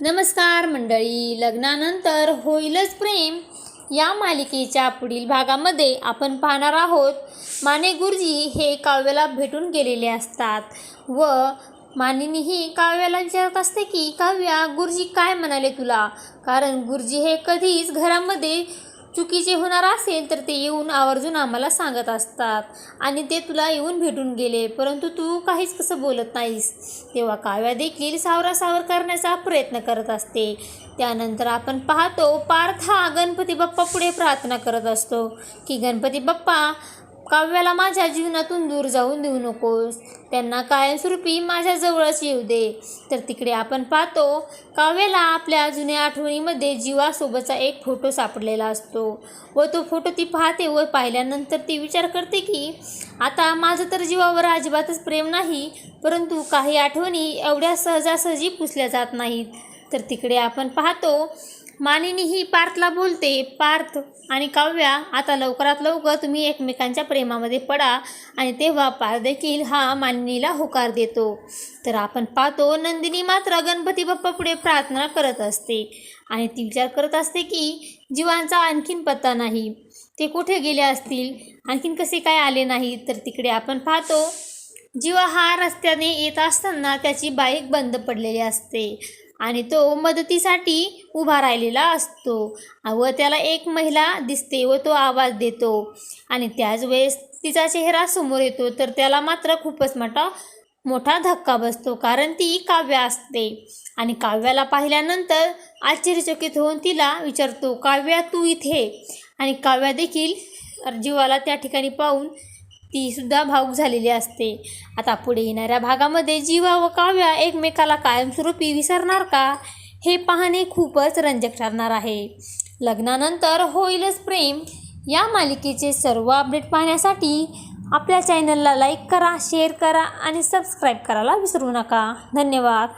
नमस्कार मंडळी लग्नानंतर होईलच प्रेम. या मालिकेच्या पुढील भागामध्ये आपण पाहणार आहोत माने गुरुजी हे काव्याला भेटून गेलेले असतात व मानिनीही काव्याला विचारत असते की काव्या गुरुजी काय म्हणाले तुला? कारण गुरुजी हे कधीच घरामध्ये चुकीचे होणार असेल तर ते येऊन आवर्जून आम्हाला सांगत असतात. आणि ते तुला येऊन भेटून गेले. परंतु तू काहीच कसं बोलत नाहीस. तेव्हा काव्या देखील सावरासावर करण्याचा प्रयत्न करत असते. त्यानंतर आपण पाहतो पार्थ हा गणपती बाप्पा पुढे प्रार्थना करत असतो. की गणपती बाप्पा काव्याला माझ्या जीवनातून दूर जाऊन देऊ नकोस. त्यांना कायमस्वरूपी माझ्या जवळच येऊ दे. तर तिकडे आपण पाहतो काव्याला आपल्या जुन्या आठवणीमध्ये जीवासोबतचा एक फोटो सापडलेला असतो. व तो फोटो ती पाहते व पाहिल्यानंतर ती विचार करते की आता माझं तर जीवावर अजिबातच प्रेम नाही परंतु काही आठवणी एवढ्या सहजासहजी पुसल्या जात नाहीत. तर तिकडे आपण पाहतो मानिनी ही पार्थला बोलते पार्थ आणि काव्या आता लवकरात लवकर तुम्ही एकमेकांच्या प्रेमामध्ये पडा आणि तेव्हा पार्थ देखील हा मानिनीला होकार देतो. तर आपण पाहतो नंदिनी मात्र गणपती बाप्पा पुढे प्रार्थना करत असते आणि ती विचार करत असते की जीवांचा आणखीन पत्ता नाही. ते कुठे गेले असतील? आणखीन कसे काय आले नाही? तर तिकडे आपण पाहतो जीवा हा रस्त्याने येत असताना त्याची बाईक बंद पडलेली असते. आणि तो मदतीसाठी उभा राहिलेला असतो. व त्याला एक महिला दिसते व तो आवाज देतो. आणि त्याच वेळेस तिचा चेहरा समोर येतो तर त्याला मात्र खूपच मोठा मोठा धक्का बसतो कारण ती काव्या असते. आणि काव्याला पाहिल्यानंतर आश्चर्यचकित होऊन तिला विचारतो काव्या तू इथे? आणि काव्या देखील जीवाला त्या ठिकाणी पाहून तीसुद्धा भावूक भाऊक झालेली असते. आता पुढे येणाऱ्या भागामध्ये जीवा व काव्या एकमेकाला कायमस्वरूपी विसरणार का? हे पाहणे खूपच रंजक ठरणार आहे. लग्नानंतर होईलच प्रेम. या मालिकेचे सर्व अपडेट पाहण्यासाठी आपल्या चॅनलला लाईक करा शेअर करा आणि सबस्क्राईब करायला विसरू नका. धन्यवाद.